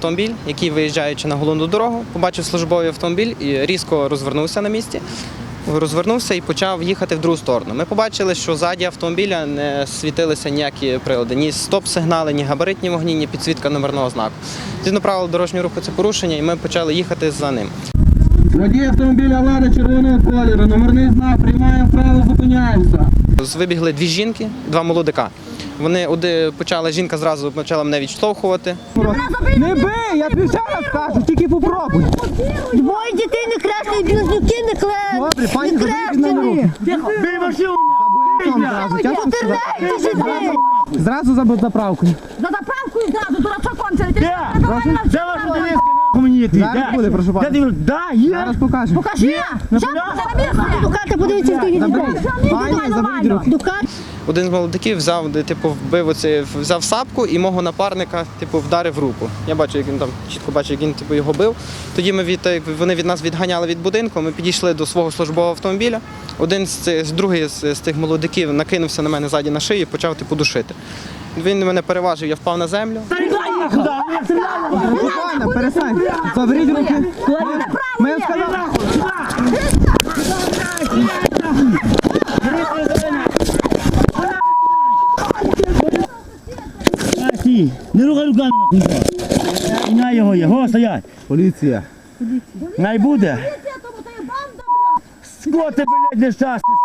автомобіль, який, виїжджаючи на головну дорогу, побачив службовий автомобіль і різко розвернувся на місці. Розвернувся і почав їхати в другу сторону. Ми побачили, що ззаді автомобіля не світилися ніякі прилади, ні стоп-сигнали, ні габаритні вогні, ні підсвітка номерного знаку. Згідно правил дорожнього руху це порушення, і ми почали їхати за ним. Водій автомобіля Лада червоного кольору, номерний знак, приймаємо право, зупиняємося. Вибігли дві жінки, два молодика. Вони оди почала жінка зразу почала мене відштовхувати. Не бий, я тобі ще раз кажу, тільки попробуй. Двоє дітей не крашені, близнюки не кле. Не руки. Бий машину! Зразу, за заправкою. За заправкою зразу, дурачок кончили. Де? Донецька, нахуй мені йти? Зараз буде, прошу пана. Да, є. Зараз покажу. Покажи. Зараз Дукати, Один з молодиків взяв, типу, вбив оце, взяв сапку і мого напарника, типу, вдарив руку. Я бачу, як він там чітко бачу, як він типу, його бив. Тоді ми від вони від нас відганяли від будинку. Ми підійшли до свого службового автомобіля. Один з цих другий з, з тих молодиків накинувся на мене ззаді на шию і почав типу душити. Він мене переважив, я впав на землю. Перестань. Заберіть руки. Стій. Не рухай руками, нахуй. І на його є. Го, стоять. Поліція. Най буде. Скоти, блядь, нещасний,